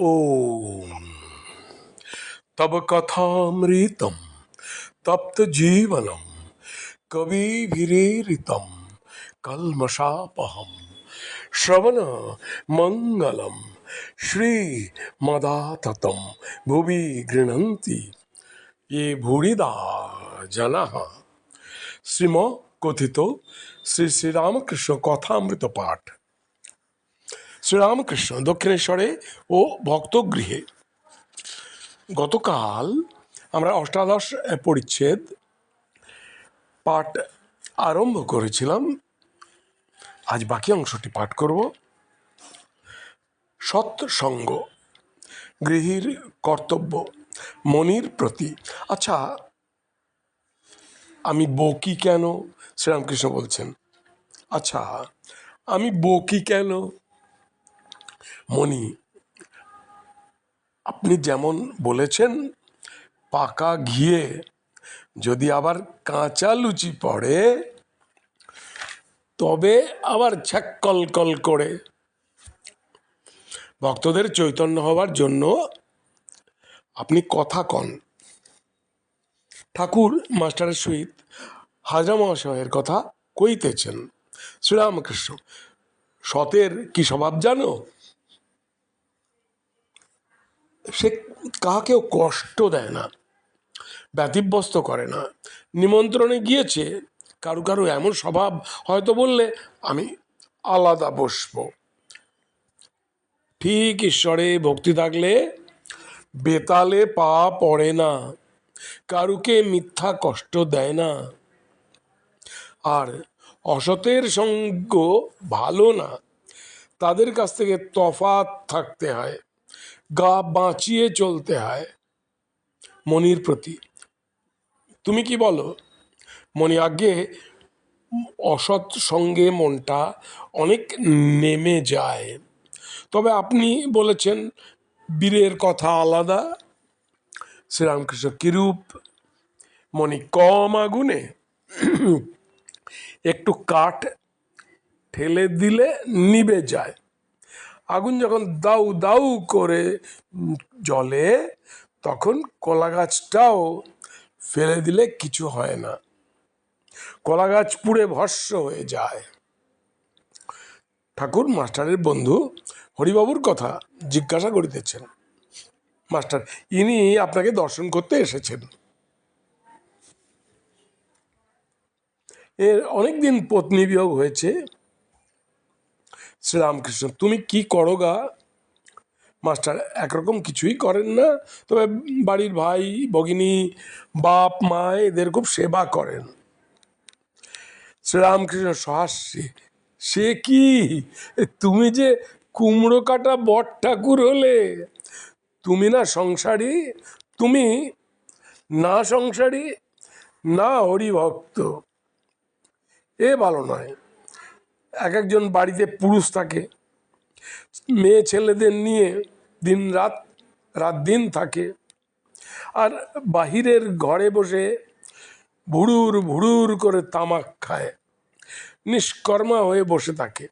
ओम। तब कथामृतम, तप्त जीवनम कवि विरेरितम कलमशापहम श्रवण मंगलम श्री मदाततम भुवि गृहंती ये भूरिदा जन, श्रीम कथित श्री श्री रामकृष्ण कथामृत पाठ শ্রীরামকৃষ্ণ দক্ষিণেশ্বরে ও ভক্তগৃহে। গতকাল আমরা অষ্টাদশ পরিচ্ছেদ পাঠ আরম্ভ করেছিলাম। আজ বাকি অংশটি পাঠ করব। সৎসঙ্গ, গৃহীর কর্তব্য, মনির প্রতি। আচ্ছা আমি বকি কেন? শ্রীরামকৃষ্ণ বলছেন আচ্ছা আমি বকি কেন? মণি, আপনি যেমন বলেছেন, পাকা ঘিয়ে যদি আবার কাঁচা লুচি পড়ে, তবে আবার ছ্যাক্কল কল করে। ভক্তদের চৈতন্য হওয়ার জন্য আপনি কথা কন। ঠাকুর মাস্টারের সহিত হাজরা মহাশয়ের কথা কইতেছেন। শ্রীরামকৃষ্ণ, সতের কি স্বভাব জানো? সে কাহাকেও কষ্ট দেয় না, ব্যতিব্যস্ত করে না। নিমন্ত্রণে গিয়েছে, কারু কারু এমন স্বভাব হয়তো বললে, আমি আলাদা বসবো। ঠিক ঈশ্বরে ভক্তি থাকলে বেতালে পা পড়ে না, কারুকে মিথ্যা কষ্ট দেয় না। আর অসতের সঙ্গ ভালো না, তাদের কাছ থেকে তফাত থাকতে হয়। গা বাঁচিয়ে চলতে হয় মনির প্রতি। তুমি কি বলো? মনি আগে অসৎ সঙ্গে মনটা অনেক নেমে যায়। তবে আপনি বলেছেন, বীরের কথা আলাদা। শ্রীরামকৃষ্ণ কিরূপ? মনি কম আগুনে একটু কাঠ ঠেলে দিলে নিবে যায়। আগুন যখন দাউ দাউ করে জলে তখন কলা গাছটাও ফেলে দিলে কিছু হয় না। কলা গাছ পুড়ে ভস্য হয়ে যায়। ঠাকুর, মাস্টারের বন্ধু হরিবাবুর কথা জিজ্ঞাসা করিতেছেন। মাস্টার, ইনি আপনাকে দর্শন করতে এসেছেন। এর অনেক দিন পত্নী বিয়োগ হয়েছে। শ্রীরামকৃষ্ণ, তুমি কি করো গা? মাস্টার, একরকম কিছুই করেন না। তবে বাড়ির ভাই, ভগিনী, বাপ, মা এদের খুব সেবা করেন। শ্রীরামকৃষ্ণ সহাস্যে, সে কি? তুমি যে কুমড়ো কাটা বট ঠাকুর হলে, তুমি না সংসারী, তুমি না সংসারী, না হরিভক্ত। এ ভালো নয়। এক একজন বাড়িতে পুরুষ থাকে, মেয়ে ছেলেদের নিয়ে দিন রাত রাত দিন থাকে। আর বাহিরের ঘরে বসে ভুড়ুর ভুড়ুর করে তামাক খায়, নিষ্কর্মা হয়ে বসে থাকে।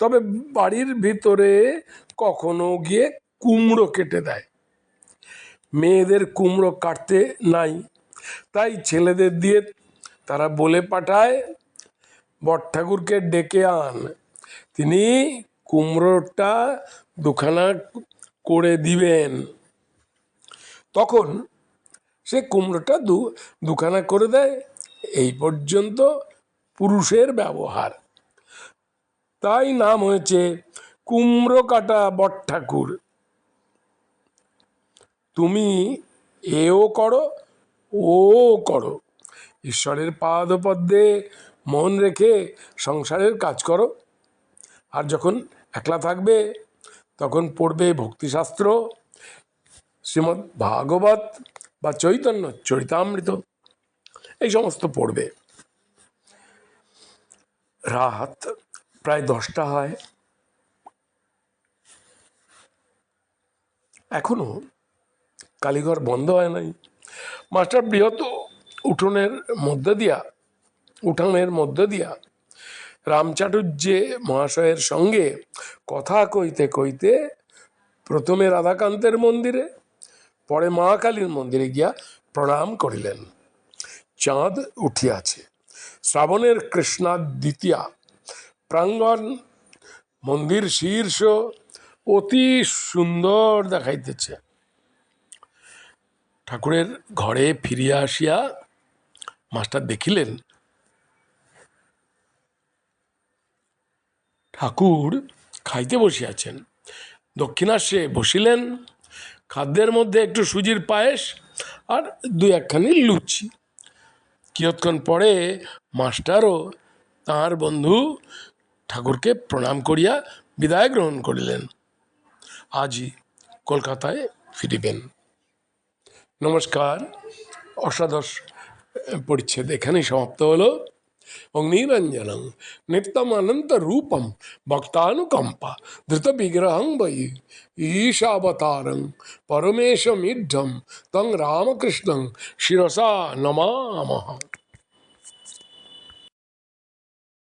তবে বাড়ির ভিতরে কখনো গিয়ে কুমড়ো কেটে দেয়। মেয়েদের কুমড়ো কাটতে নাই, তাই ছেলেদের দিয়ে তারা বলে পাঠায় বট ঠাকুরকে ডেকে আন। তিনি কুমড়োটা দুখানা করে দিবেন। তখন সে কুমড়োটা দু, দুখানা করে দেয়। এই পর্যন্ত পুরুষের ব্যবহার। তাই নাম হয়েছে কুমড়ো কাটা বট ঠাকুর তুমি এও করো, ও করো। ঈশ্বরের পাদপদ্মে মন রেখে সংসারের কাজ করো। আর যখন একলা থাকবে, তখন পড়বে ভক্তিশাস্ত্র, শ্রীমদ্ ভাগবত বা চৈতন্য, চরিতামৃত, এই সমস্ত পড়বে। রাত প্রায় দশটা হয়। এখনও কালীঘর বন্ধ হয় নাই। মাস্টার বৃহৎ উঠোনের মধ্যে দিয়া উঠানের মধ্য দিয়া। রামচাটুর্যে মহাশয়ের সঙ্গে কথা কইতে কইতে প্রথমে রাধাকান্তের মন্দিরে, পরে মা কালীর মন্দিরে গিয়া প্রণাম করিলেন। চাঁদ উঠিয়াছে। শ্রাবণের কৃষ্ণা দ্বিতীয়া প্রাঙ্গণ মন্দির শীর্ষ অতি সুন্দর দেখাইতেছে। ঠাকুরের ঘরে ফিরিয়া আসিয়া মাস্টার দেখিলেন ঠাকুর খাইতে বসিয়াছেন। দক্ষিণাস্যে বসিলেন। খাদ্যের মধ্যে একটু সুজির পায়েস আর দুই একখানি লুচি। কিয়ৎক্ষণ পরে মাস্টারও তাঁর বন্ধু ঠাকুরকে প্রণাম করিয়া বিদায় গ্রহণ করিলেন। আজই কলকাতায় ফিরিবেন। নমস্কার। অষ্টাদশ পরিচ্ছেদ এখানেই সমাপ্ত হলো। निरंजनं नित्यम अनंत रूपम भक्तानुकंप धृत विग्रहं वयि ईशावतारं परमेशमिद्धं तं रामकृष्णं शिरसा नमामः।